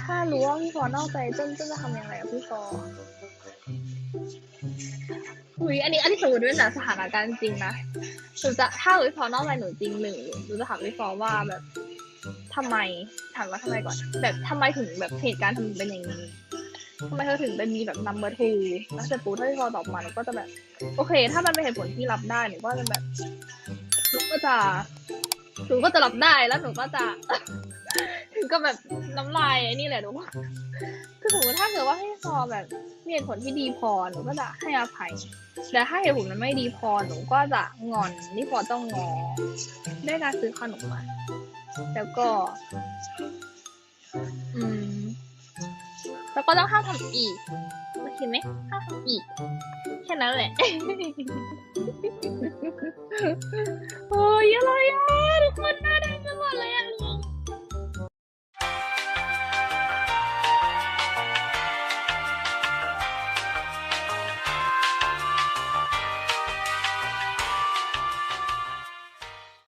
ถ้ารู้ว่าพี่ฟอนอกใจเจ้นเจ้นจะทำยังไงกับพี่ฟออุ้ยอันนี้อันนี้สมมติเป็นแบบสถานการณ์จริงนะหนูจะถ้าพี่ฟอนอกใจหนูจริงหนึ่งหนูจะถามพี่ฟอว่าแบบทำไมถามว่าทำไมก่อน แบบทำไมถึงแบบเหตุการณ์ทำเป็นอย่างนี้ทำไมเธอถึงเป็นมีแบบ number two แล้วเสร็จปุ๊บถ้าพี่ฟอตอบมาหนูก็จะแบบ โอเค ถ้ามันเป็นเหตุผลที่รับได้หนูก็จะแบบหนูก็จะ หนูก็จะรับได้แล้วหนูก็จะ ถึงก็แบบน้ำลายไอ้นี่แหละหนูว่าคือสมมติถ้าเกิดว่าให้พอแบบมีเหตุผลที่ดีพอหนูก็จะให้อภัย แต่ถ้าเหตุผลมันไม่ดีพอหนูก็จะงอนนี่พอต้องงอได้การซื้อขนมมาแล้วก็ อืม แล้วก็ต้องห้ามทำอีกโอเคไหมห้ามทำอีก แค่นั้นแหละ โอ้ย Good night.